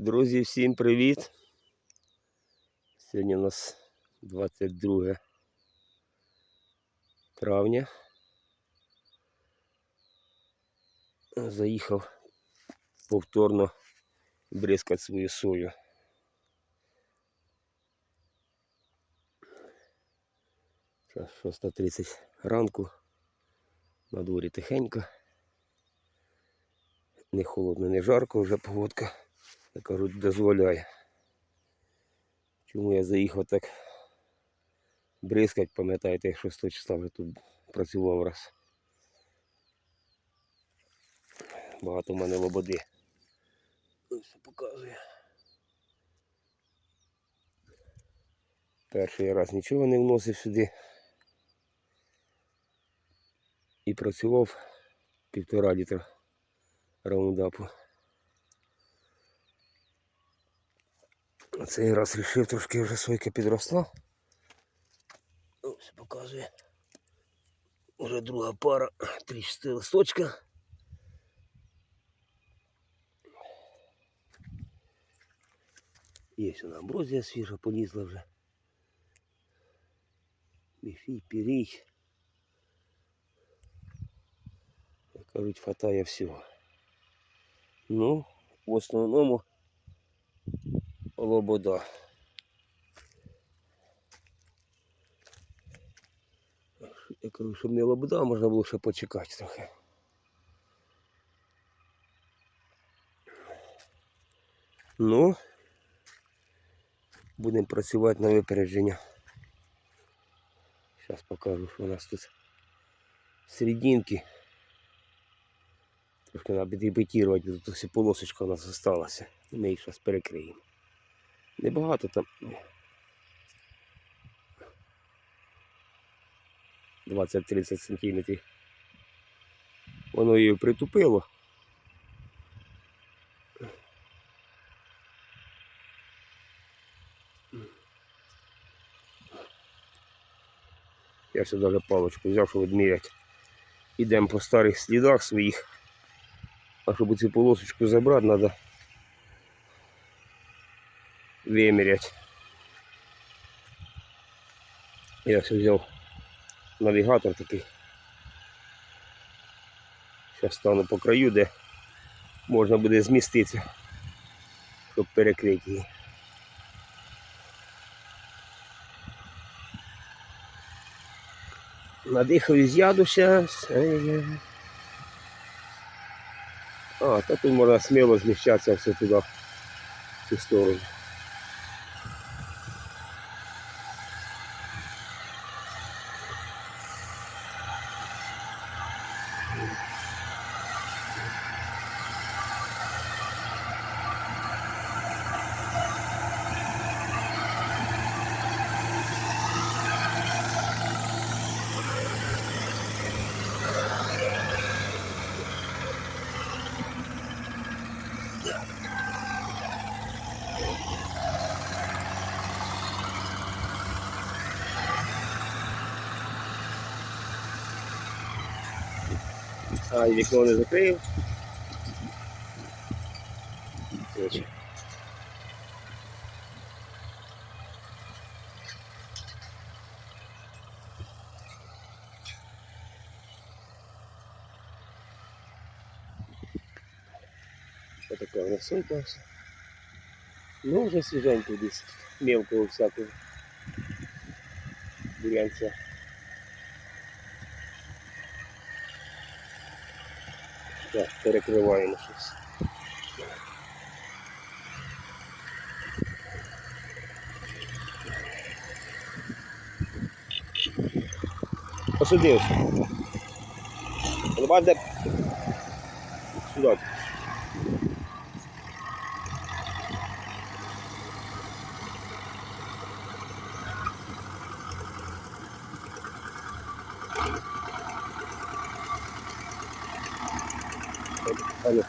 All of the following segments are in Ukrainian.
Друзі, всім привіт! Сьогодні у нас 22 травня. Заїхав повторно бризкати свою сою. Зараз 6.30 ранку. На дворі тихенько. Не холодно, не жарко, вже погодка, як кажуть, дозволяє. Чому я заїхав так бризкать, пам'ятаєте, 6 числа вже тут працював раз. Багато в мене лободи. Ось показує. Перший раз нічого не вносив сюди. І працював півтора літра раундапу. Цей раз вирішив трошки вже сойка підросла. Ось показує. Уже друга пара, 3-4 листочка. Є вона амброзія свіжа, полізла вже. Міфій, пірій. Як кажуть, хватає всього. Ну, в основному лобода. Я кажу, щоб не лобода, можна було ще почекати трохи. Ну, будемо працювати на випередження. Зараз покажу, що у нас тут серединки. Трошки треба підрепетувати, тут ось полосочка у нас залишилася. Ми їх зараз перекриємо. Небагато там. 20-30 сантиметрів. Воно її притупило. Я ще даже паличку взяв, щоб відміряти. Ідемо по старих слідах своїх. А щоб цю полосочку забрати, треба виміряти. Я все взяв навігатор такий. Зараз стану по краю, де можна буде зміститися, щоб перекрити її. Надихаю з яду зараз. А, та тут можна сміло зміщатися все туди, в цю сторону. А, і вікно не закрив. Короче. Що таке у нас сойка? Ну, вже свіженько десь. Мелкого всякого. Бурянця. Так, перекриваємо щось. Посадив. Давай де сюди. Алло.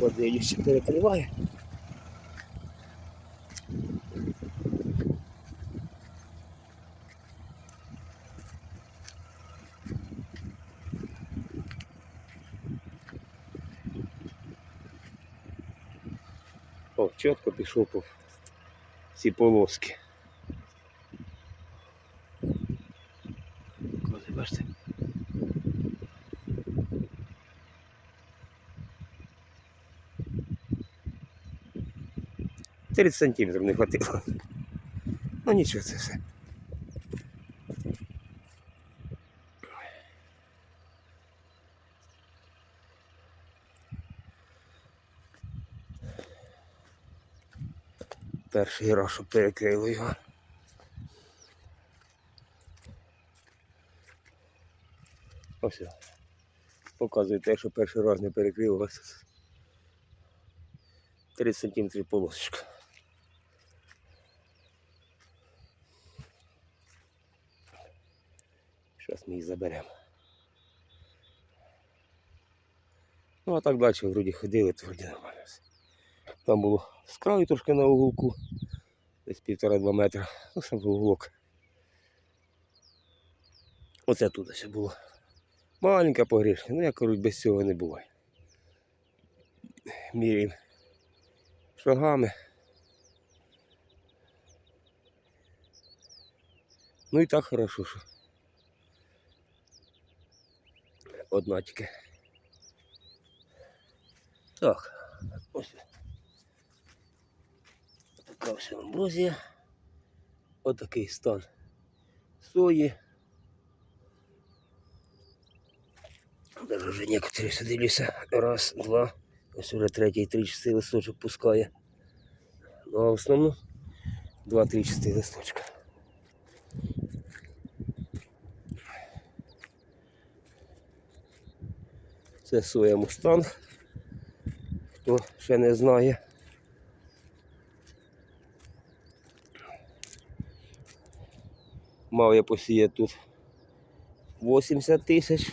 О. Подивлюсь, все перекрываю. О, чітко пішов по всі полоски. 30 сантиметрів не хватило. Ну нічого це все. Перший раз, щоб перекрило його. Ось. Показує те, що перший раз не перекрив у вас. 30 см полосочка. Ми її заберемо. Ну а так далі вроді ходили, то вроді нормально. Там було з краю трошки на уголку, десь півтора-два метра. Ну, сам уголок. Оце тут ще було. Маленька погрішка, ну як кажуть, без цього не буває. Міряємо шагами. Ну і так хорошо, що. Одна тільки. Так, ось. Така ось амброзія. Отакий стан сої. Даже вже некоторі садилися. Раз, два. Ось уже третій, три, чотири листочок пускає. Ну а в основному два, три, чотири листочка. Це соя мустанг. Хто ще не знає. Мав я посіяти тут 80 тисяч.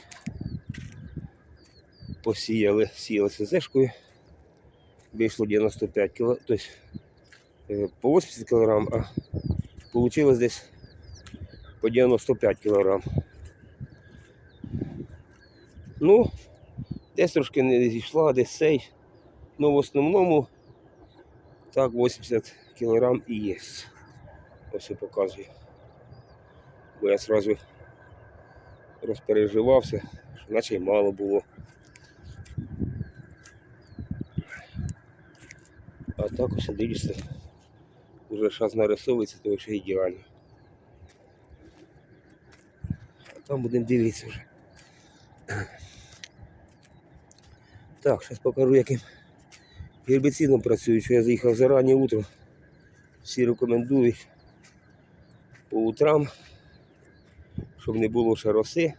Посіяли, сіяли СЗшкою. Вийшло 95 кг, тобто е, по 80 кг, а вийшло десь по 95 кг. Ну, десь трошки не зійшла, десь цей. Ну, в основному так 80 кг і є. Ось я показую. Бо я одразу розпереживався, що наче й мало було. А так ось дивишся, вже час нарисовується, то вже ідеально. А там будемо дивитися вже. Так, зараз покажу, яким гербіцидом працюю, що я заїхав зарані утром. Всі рекомендують по утрам, щоб не було ще роси,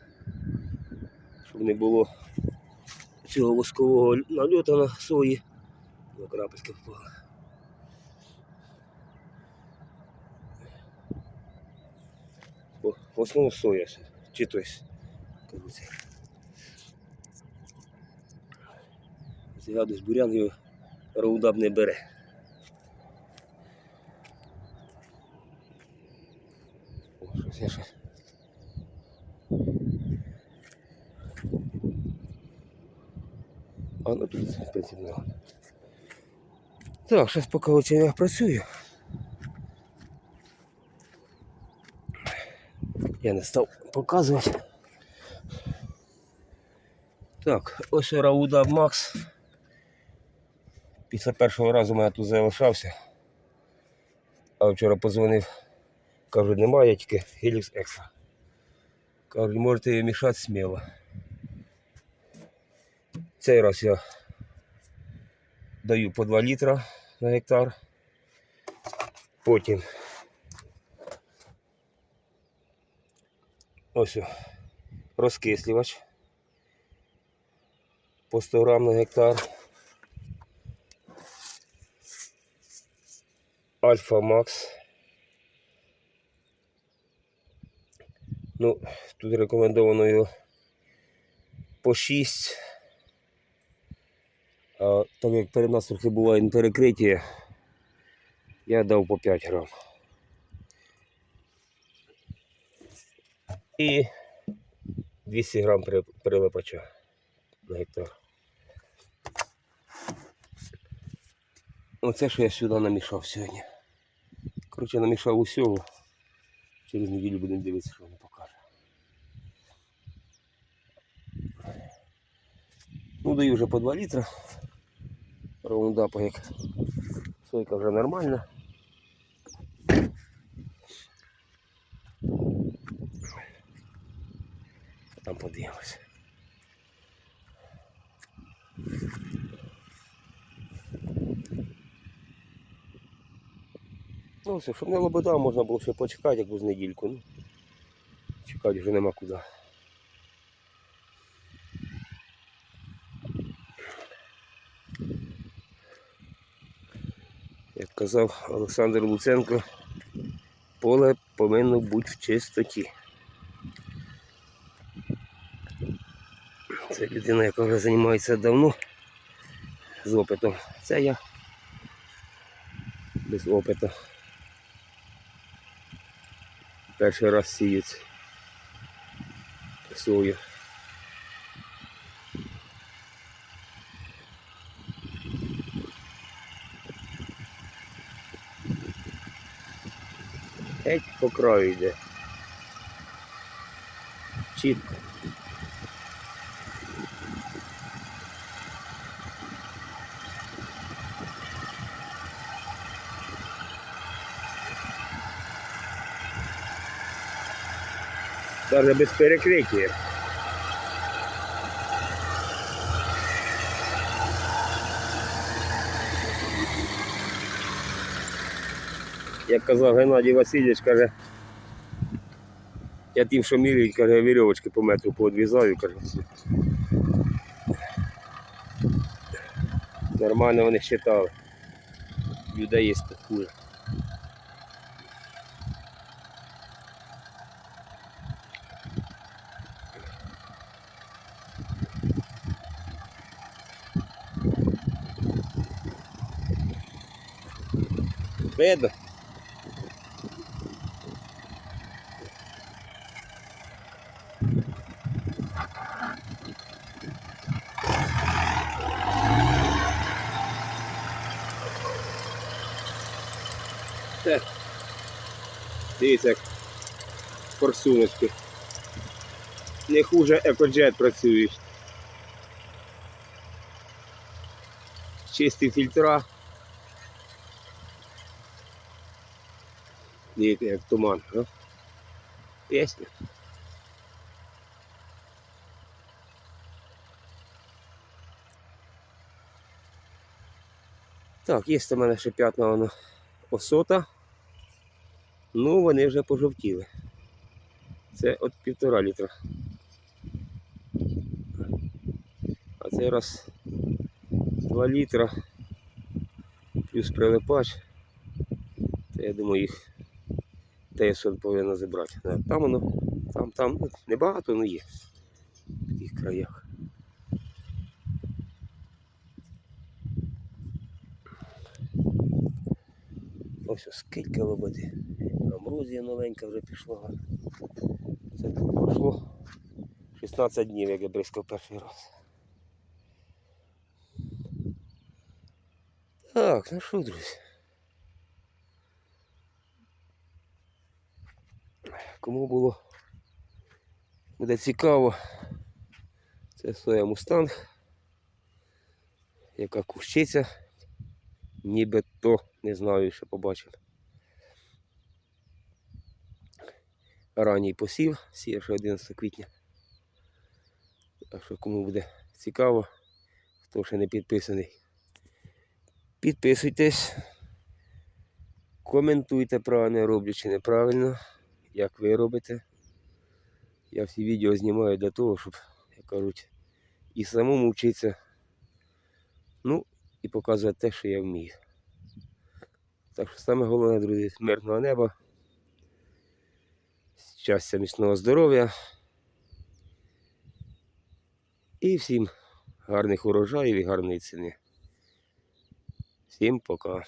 щоб не було цього воскового нальоту на сої. Ну, крапельки впали. Бо в основному соя чи тось. кажуть. Цей гадус бурян його роудаб не бере. О, щось я ще. А ну тут, в принципі, не Так, зараз поки оце я працюю. Я не став показувати. Так, ось Рауда Макс. Після першого разу мене тут залишався. А вчора позвонив, кажуть, немає, тільки Helix Extra. Кажуть, можете її мішати сміло. Цей раз я даю по 2 літра на гектар. Потім ось розкислювач по 100 грам на гектар. Альфа Макс. Ну, тут рекомендовано його по 6. А так як перед нас трохи буває перекриття, я дав по 5 грам. І 200 грам при- прилипача на гектар. Оце що я сюди намішав сьогодні. Коротше, намішав усього. Через неділю будемо дивитися, що воно покаже. Ну, даю вже по 2 літра. Раундапа як сойка вже нормальна. Там подивимось. Ну, все, щоб не лобода, можна було ще почекати якусь недільку. Ну, чекати вже нема куди. Як казав Олександр Луценко, поле повинно бути в чистоті. Це людина, яка вже займається давно з опитом. Це я без опиту. Перший раз сіють сою. Геть по краю йде. Чітко. Даже без перекриття. Як казав Геннадій Васильович, каже, я тим, що міряють, каже, вірьовочки по метру поодвізаю, каже. Нормально вони считали. Людей є хуже. Видно? Дивіться, як форсуночки. Не хуже екоджет працюють. Чисті фільтра. Дивіться, як туман. А? Пісня. Так, є у мене ще п'ятна воно осота. Ну, вони вже пожовтіли. Це от півтора літра. А цей раз 2 літра плюс прилипач. Та я думаю їх Тейсон повинна забрати. Да, Там воно, там, там ну, небагато, але є в тих краях. Ось скільки лободи. Амброзія новенька вже пішла. Це тут пройшло 16 днів, як я бризкав перший раз. Так, ну що, друзі? Кому було буде цікаво, це соя мустанг, яка кущиця, ніби то не знаю, що побачимо. Ранній посів, сіє ще 11 квітня. Так що кому буде цікаво, хто ще не підписаний, підписуйтесь, коментуйте, правильно роблю чи неправильно як ви робите. Я всі відео знімаю для того, щоб, як кажуть, і самому вчитися. Ну, і показувати те, що я вмію. Так що саме головне, друзі, мирного неба, щастя, міцного здоров'я. І всім гарних урожаїв і гарної ціни. Всім пока.